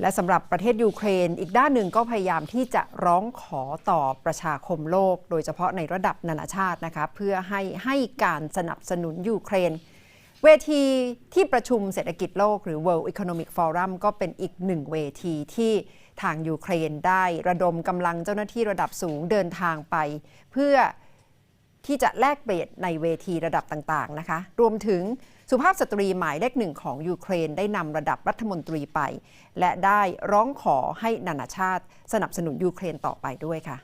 และสำหรับประเทศยูเครน อีกด้านหนึ่งก็พยายามที่จะร้องขอต่อประชาคมโลก โดยเฉพาะในระดับนานาชาตินะคะเพื่อให้ให้การสนับสนุนยูเครน เวทีที่ประชุมเศรษฐกิจโลกหรือ World Economic Forum ก็เป็นอีกหนึ่งเวทีที่ทางยูเครนได้ระดมกำลังเจ้าหน้าที่ระดับสูงเดินทางไป เพื่อ ที่จะแลกเปลี่ยนในเวทีระดับต่างๆนะคะ รวมถึงสุภาพสตรีหมายเลขหนึ่งของยูเครนได้นำระดับรัฐมนตรีไป และได้ร้องขอให้นานาชาติสนับสนุนยูเครนต่อไปด้วยค่ะ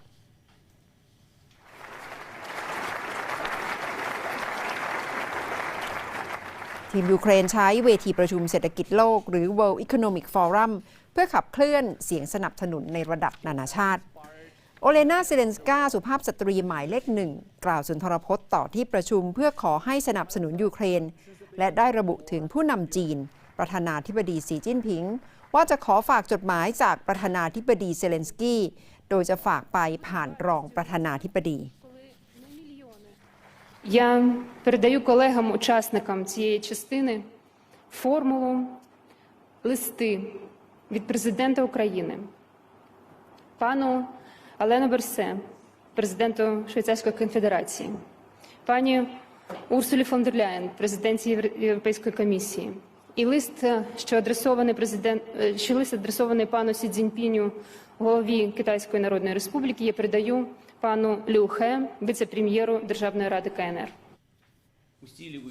ทีมยูเครนใช้เวทีประชุมเศรษฐกิจโลก หรือ World Economic Forum เพื่อขับเคลื่อนเสียงสนับสนุนในระดับนานาชาติ โอเลนาเซเลนสกาสุภาพสตรีหมายเลขหนึ่ง กล่าวสุนทรพจน์ต่อที่ประชุมเพื่อขอให้สนับสนุนยูเครน และได้ระบุถึงผู้นำจีน ประธานาธิบดีสีจิ้นผิง ว่าจะขอฝากจดหมายจากประธานาธิบดีเซเลนสกี้ โดยจะฝากไปผ่านรองประธานาธิบดี Я передаю колегам-учасникам цієї частини формулу листи від президента України, пану Алену Берсе, президенту Швейцарської конфедерації, пані Урсулі фон дер Ляєн, президенті Європейської комісії. І лист, е, що адресований президент, е, що лист адресований пану Сі Цзіньпіню, голові Китайської Народної Республіки, я передаю пану Лю Хе, віце-прем'єру Державної ради КНР.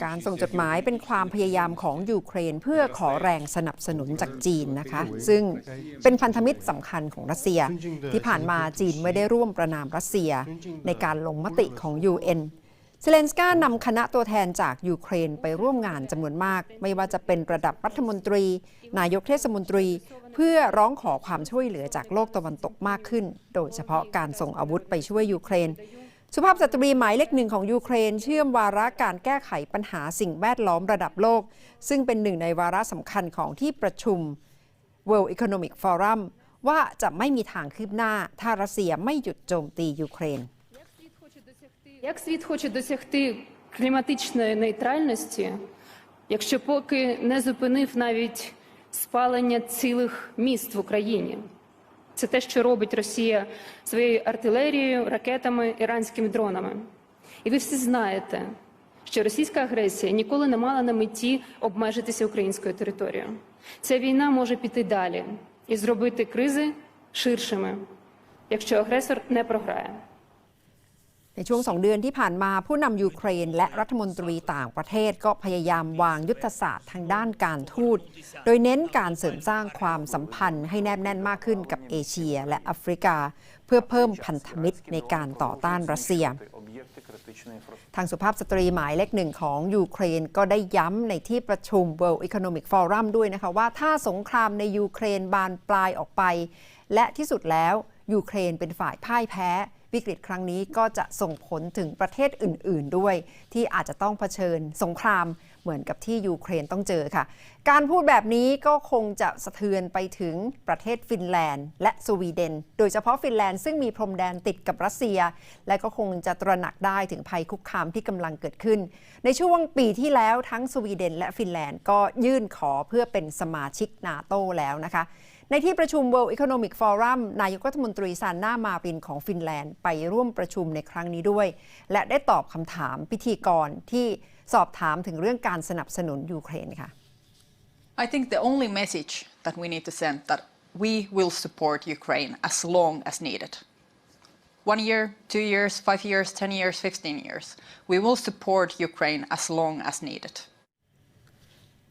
การส่งจดหมายเป็นความพยายามของยูเครน เพื่อขอแรงสนับสนุนจากจีนนะคะ ซึ่งเป็นพันธมิตรสำคัญของรัสเซีย ที่ผ่านมาจีนไม่ได้ร่วมประนามรัสเซีย ในการลงมติของ UN เซเลนสกานำคณะตัวแทนจากยูเครนไปร่วมงานจำนวนมาก ไม่ว่าจะเป็นระดับรัฐมนตรี นายกเทศมนตรี เพื่อร้องขอความช่วยเหลือจากโลกตะวันตกมากขึ้น โดยเฉพาะการส่งอาวุธไปช่วยยูเครน สุภาพสตรีหมายเลขหนึ่งของยูเครน เชื่อมวาระการแก้ไขปัญหาสิ่งแวดล้อมระดับโลก ซึ่งเป็นหนึ่งในวาระสำคัญของที่ประชุม World Economic Forum ว่าจะไม่มีทางคืบหน้า ถ้ารัสเซียไม่หยุดโจมตียูเครน Як світ хоче досягти кліматичної нейтральності, якщо поки не зупинив навіть спалення цілих міст в Україні? Це те, що робить Росія своєю артилерією, ракетами, іранськими дронами. І ви всі знаєте, що російська агресія ніколи не мала на меті обмежитися українською територією. Ця війна може піти далі і зробити кризи ширшими, якщо агресор не програє. ในช่วงสองเดือนที่ผ่านมาผู้นำยูเครน และรัฐมนตรีต่างประเทศก็พยายามวางยุทธศาสตร์ทางด้านการทูต โดยเน้นการเสริมสร้างความสัมพันธ์ให้แนบแน่นมากขึ้นกับเอเชียและแอฟริกา เพื่อเพิ่มพันธมิตรในการต่อต้านรัสเซีย ทางสุภาพสตรีหมายเลขหนึ่งของยูเครนก็ได้ย้ำในที่ประชุม World Economic Forum ด้วยนะคะว่าถ้าสงครามในยูเครนบานปลายออกไป และที่สุดแล้วยูเครนเป็นฝ่ายพ่ายแพ้ วิกฤตครั้งนี้ก็จะส่งผลถึงประเทศอื่น ๆ ด้วย ที่อาจจะต้องเผชิญสงครามเหมือนกับที่ยูเครนต้องเจอค่ะ การพูดแบบนี้ก็คงจะสะเทือนไปถึงประเทศฟินแลนด์ และสวีเดน โดยเฉพาะฟินแลนด์ซึ่งมีพรมแดนติดกับรัสเซีย และก็คงจะตระหนักได้ถึงภัยคุกคามที่กำลังเกิดขึ้น ในช่วงปีที่แล้วทั้งสวีเดน และฟินแลนด์ก็ยื่นขอเพื่อเป็นสมาชิกนาโตแล้วนะคะ ในที่ประชุม World Economic Forum นายกรัฐมนตรีซานนามารินของฟินแลนด์ไปร่วมประชุมในครั้งนี้ด้วย และได้ตอบคำถามพิธีกรที่สอบถามถึงเรื่องการสนับสนุนยูเครนค่ะ I think the only message that we need to send that we will support Ukraine as long as needed. One year, two years, five years, 10 years, 15 years. We will support Ukraine as long as needed.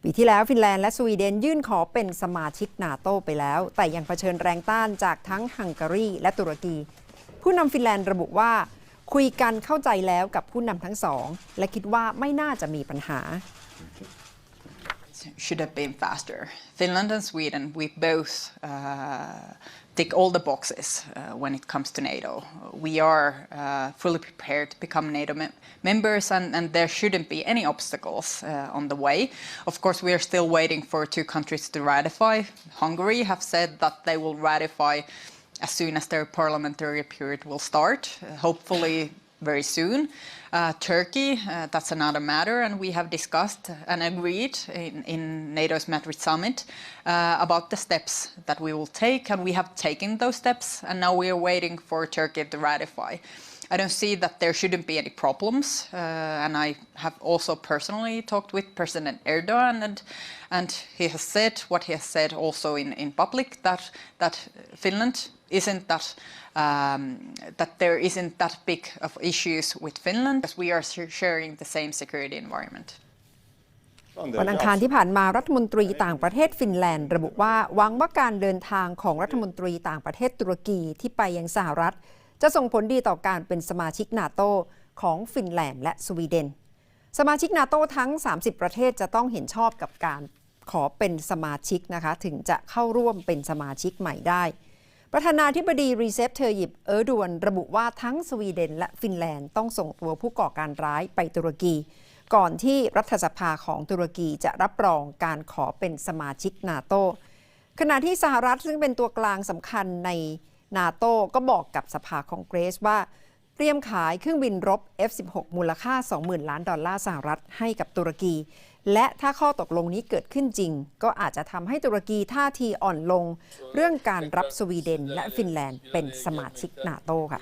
ปีที่แล้วฟินแลนด์และสวีเดนยื่นขอเป็นสมาชิกนาโตไปแล้ว แต่ยังเผชิญแรงต้านจากทั้งฮังการีและตุรกี ผู้นำฟินแลนด์ระบุว่า คุยกันเข้าใจแล้วกับผู้นำทั้งสอง และคิดว่าไม่น่าจะมีปัญหา should have been faster. Finland and Sweden, we both uh, tick all the boxes uh, when it comes to NATO. We are uh, fully prepared to become NATO mem- members, and, and there shouldn't be any obstacles uh, on the way. Of course, we are still waiting for two countries to ratify. Hungary have said that they will ratify as soon as their parliamentary period will start. Hopefully, very soon. Uh, Turkey, uh, that's another matter, and we have discussed and agreed in, in NATO's Madrid summit uh, about the steps that we will take, and we have taken those steps, and now we are waiting for Turkey to ratify. I don't see that there shouldn't be any problems, uh, and I have also personally talked with President Erdogan, and and he has said what he has said also in, in public that that Finland isn't that um, that there isn't that big of issues with Finland because we are sh- sharing the same security environment. วันอังคารที่ผ่านมารัฐมนตรีต่างประเทศฟินแลนด์ ระบุว่าหวังว่าการเดินทางของรัฐมนตรีต่างประเทศตุรกีที่ไปยังสหรัฐ จะส่งผลดีต่อการเป็นสมาชิกนาโตของฟินแลนด์และสวีเดน สมาชิกนาโตทั้ง 30 ประเทศจะต้องเห็นชอบกับการขอเป็นสมาชิกนะคะ ถึงจะเข้าร่วมเป็นสมาชิกใหม่ได้ ประธานาธิบดีรีเซปเทอร์ยิบเออร์ดวนระบุว่าทั้งสวีเดนและฟินแลนด์ต้องส่งตัวผู้ก่อการร้ายไปตุรกี ก่อนที่รัฐสภาของตุรกีจะรับรองการขอเป็นสมาชิกนาโตขณะที่สหรัฐซึ่งเป็นตัวกลางสำคัญในนาโตก็บอกกับสภาคองเกรสว่า เตรียมขายเครื่องบินรบ F-16 มูลค่า 20,000 ล้านดอลลาร์สหรัฐให้กับตุรกี และถ้าข้อตกลงนี้เกิดขึ้นจริง ก็อาจจะทำให้ตุรกีท่าทีอ่อนลง เรื่องการรับสวีเดนและฟินแลนด์เป็นสมาชิกนาโตค่ะ